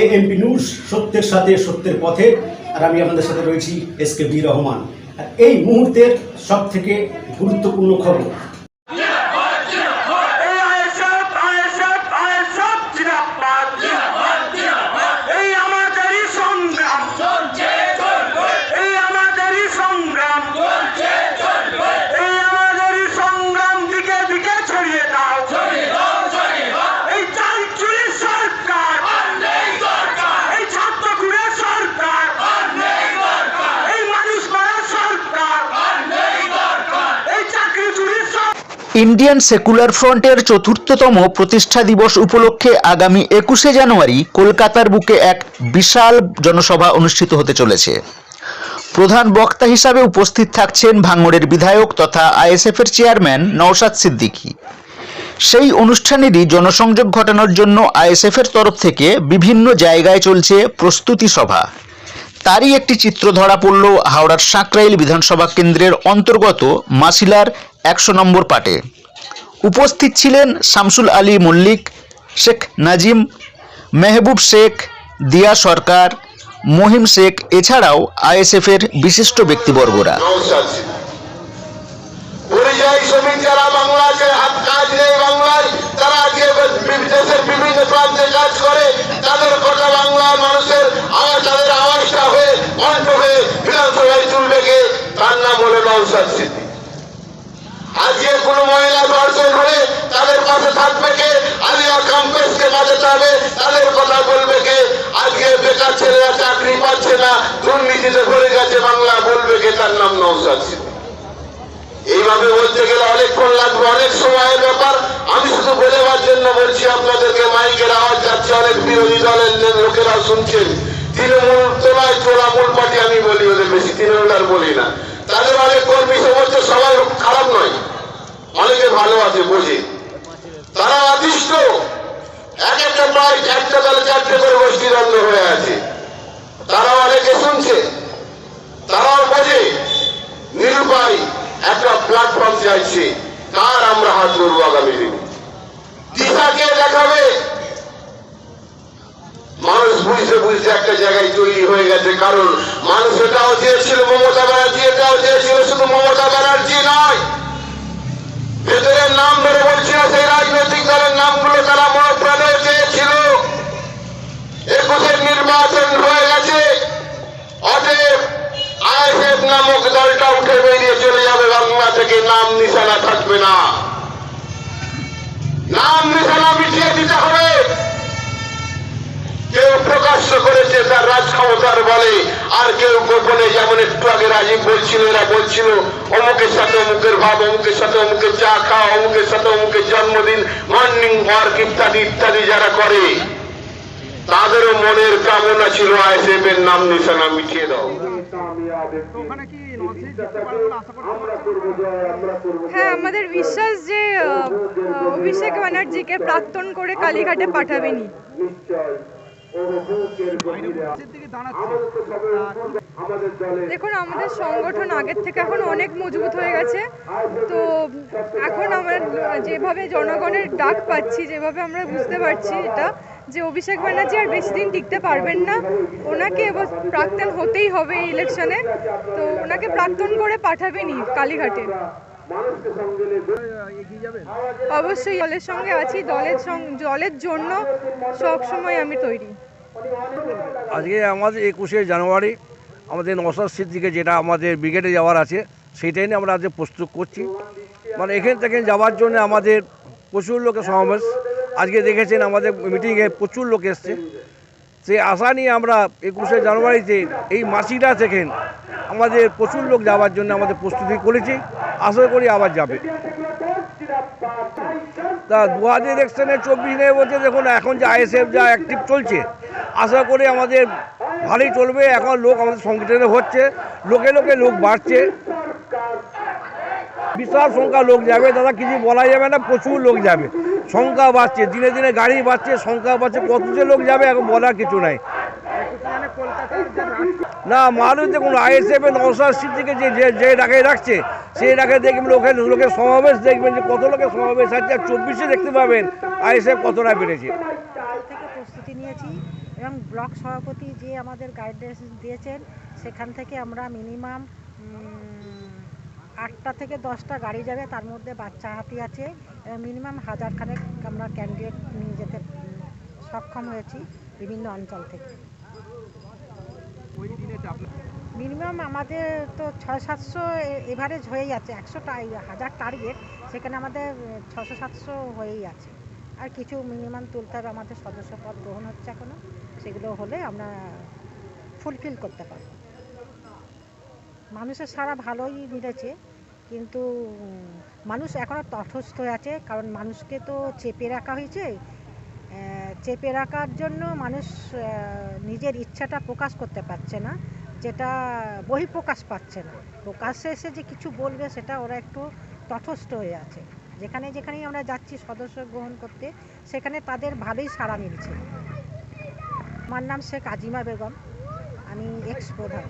এ MP news সত্যের সাথে সত্যের পথে, আর আমি আপনাদের সাথে রয়েছি এস কে বি রহমান। আর এই মুহূর্তের সব থেকে গুরুত্বপূর্ণ খবর ইন্ডিয়ান সেকুলার ফ্রন্টের চতুর্থতম প্রতিষ্ঠা দিবস উপলক্ষে আগামী একুশে জানুয়ারি কলকাতার বুকে এক বিশাল জনসভা অনুষ্ঠিত হতে চলেছে। প্রধান বক্তা হিসাবে উপস্থিত থাকছেন ভাঙড়ের বিধায়ক তথা আইএসএফের চেয়ারম্যান নওশাদ সিদ্দিকী। সেই অনুষ্ঠানেরই জনসংযোগ ঘটানোর জন্য আইএসএফের তরফ থেকে বিভিন্ন জায়গায় চলছে প্রস্তুতি সভা। তারই একটি চিত্র ধরা পড়ল হাওড়ার সাঁকরাইল বিধানসভা কেন্দ্রের অন্তর্গত মাসিলার একশো নম্বর পাটে উপস্থিত ছিলেন শামসুল আলী মল্লিক, শেখ নাজিম, মেহবুব শেখ, দিয়া সরকার, মহিম শেখ, এছাড়াও আইএসএফের বিশিষ্ট ব্যক্তিবর্গরা। মহিলা ধর্ষণ হলে তাদের পাশে থাকবে কে? আলিয়া কাম্পেসকে বাঁচাতে হবে তাদের কথা বলবে কে? আজকে বেকার ছেলেরা চাকরি পাচ্ছে না, দুর্নীতিতে ভরে গেছে বাংলা, বলবে কে তার নাম সিদ্দিকী। এইভাবে বলতে গেলে অনেকক্ষণ লাগবে, অনেক সময়ের ব্যাপার। আমি শুধু বোঝাবার জন্য বলছি, আপনাদেরকে মাইকের আওয়াজ যাচ্ছে, অনেক বিরোধী দলের লোকেরা শুনছেন। তৃণমূল তোলায় তোলামূল পার্টি আমি বলি, ওদের বেশি তৃণমূল আর বলি না। তাদের অনেক কর্মী সমস্ত সবাই খারাপ নয়। ভালো আছে, বোঝে? তারা অতিষ্ঠ এক একটা প্রায় চারটে দলে চারটে করে গোষ্ঠী দ্বন্দ্ব হয়ে আছে। তারা অনেকে শুনছে, তারাও বোঝে। নিরুপায় একটা প্ল্যাটফর্ম চাইছে, কার আমরা হাত ধরবো আগামী দিনে? দিশাকে দেখাবে? মানুষ বুঝতে বুঝতে একটা জায়গায় তৈরি হয়ে গেছে, কারণ মানুষ এটাও চেয়েছিল মমতা ব্যানার্জি, এটাও চেয়েছিল শুধু মমতা ব্যানার্জি নয়। ভেতরের নাম ধরে বলছি না, সেই রাজনৈতিক দলের নামগুলো তারা মনে চেয়েছিল। একুশের নির্বাচন হয়ে গেছে। অতএব আইএসএফ নামক দলটা উঠে বেরিয়ে চলে যাবে বাংলা থেকে। নাম নিশানা থাকবে না। নাম নিশানা মিটিয়ে দিতে হবে। কেউ প্রকাশ্য করেছে তার রাজ ক্ষমতার বলে, আর কেউ গোপনে যেমন একটু রাজীব বলছিল এরা বলছিল অমুকের সাথে অমুকের ভাব অমুকের সাথে অমুকের চা খাওয়া অমুকের সাথে অমুকের জন্মদিন মর্নিং ওয়ার্ক ইত্যাদি ইত্যাদি যারা করে তাদেরও মনের কামনা ছিল আইএসএফ এর নাম নিশানা মিটিয়ে দাও। হ্যাঁ আমাদের বিশ্বাস যে অভিষেক ব্যানার্জিকে প্রাক্তন করে কালীঘাটে পাঠাবেনি দেখুন, আমাদের সংগঠন আগের থেকে এখন অনেক মজবুত হয়ে গেছে। তো এখন আমরা যেভাবে জনগণের ডাক পাচ্ছি, যেভাবে আমরা বুঝতে পারছি এটা, যে অভিষেক ব্যানার্জি আর বেশি দিন টিকতে পারবেন না। ওনাকে এবার প্রাক্তন হতেই হবে এই ইলেকশনে তো ওনাকে প্রাক্তন করে পাঠাবেনই কালীঘাটে। অবশ্যই দলের সঙ্গে আছি দলের দলের জন্য সব সময় আমি তৈরি। আজকে আমাদের একুশে জানুয়ারি আমাদের নসাদ সিদ্দিকে যেটা আমাদের ব্রিগেডে যাওয়ার আছে সেটাই নিয়ে আমরা আজকে প্রস্তুত করছি। মানে এখান থেকে যাওয়ার জন্য আমাদের প্রচুর লোকের সমাবেশ। আজকে দেখেছেন আমাদের মিটিংয়ে প্রচুর লোক এসছে। সেই আশা নিয়ে আমরা একুশে জানুয়ারিতে এই মাসিটা থেকে আমাদের প্রচুর লোক যাওয়ার জন্য আমাদের প্রস্তুতি করেছি। আশা করি আবার যাবে। তা দু হাজার ইলেকশনে চব্বিশ নিয়ে বলছে দেখুন, এখন যে আইএসএফ, যা অ্যাক্টিভ চলছে, আশা করি আমাদের ভালোই চলবে। এখন লোক আমাদের সংগঠনে হচ্ছে, লোকে লোকে লোক বাড়ছে। বিশাল সংখ্যা লোক যাবে, দাদা কিছু বলা যাবে না, প্রচুর লোক যাবে। সংখ্যা বাড়ছে, দিনে দিনে গাড়ি বাড়ছে, সংখ্যা বাড়ছে, কত যে লোক যাবে, এখন বলার কিছু নাই। না, মানুষ দেখুন, আইএসএফ এর নওসাদ সিদ্দিকে যে যে ডাকে রাখছে সেই ডাকে দেখবেন লোকের লোকের সমাবেশ দেখবেন যে কত লোকের সমাবেশ আছে আর চব্বিশে দেখতে পাবেন আইএসএফ কতটা বেড়েছে। থেকে প্রস্তুতি নিয়েছি এবং ব্লক সভাপতি যে আমাদের গাইডেন্স দিয়েছেন সেখান থেকে আমরা মিনিমাম আটটা থেকে দশটা গাড়ি যাবে তার মধ্যে বাচ্চা হাতি আছে মিনিমাম হাজার খানেক আমরা ক্যান্ডিডেট নিয়ে যেতে সক্ষম হয়েছি বিভিন্ন অঞ্চল থেকে। মিনিমাম আমাদের তো ছয় সাতশো এভারেজ হয়েই আছে, একশো হাজার টার্গেট সেখানে আমাদের ছশো সাতশো হয়েই আছে। আর কিছু মিনিমাম তুলতে হবে, আমাদের সদস্য পদ গ্রহণ হচ্ছে এখনও সেগুলো হলে আমরা ফুলফিল করতে পারব। মানুষের সারা ভালোই মিলেছে, কিন্তু মানুষ এখনও তটস্থ আছে, কারণ মানুষকে তো চেপে রাখা হয়েছে। চেপে রাখার জন্য মানুষ নিজের ইচ্ছাটা প্রকাশ করতে পারছে না। যেটা বহিঃপ্রকাশ পাচ্ছে না। প্রকাশ্যে এসে যে কিছু বলবে, সেটা ওরা একটু তথস্থ হয়ে আছে। যেখানে যেখানেই আমরা যাচ্ছি সদস্য গ্রহণ করতে, সেখানে তাদের ভালোই সাড়া মিলছে। আমার নাম শেখ আজিমা বেগম, আমি এক্স প্রধান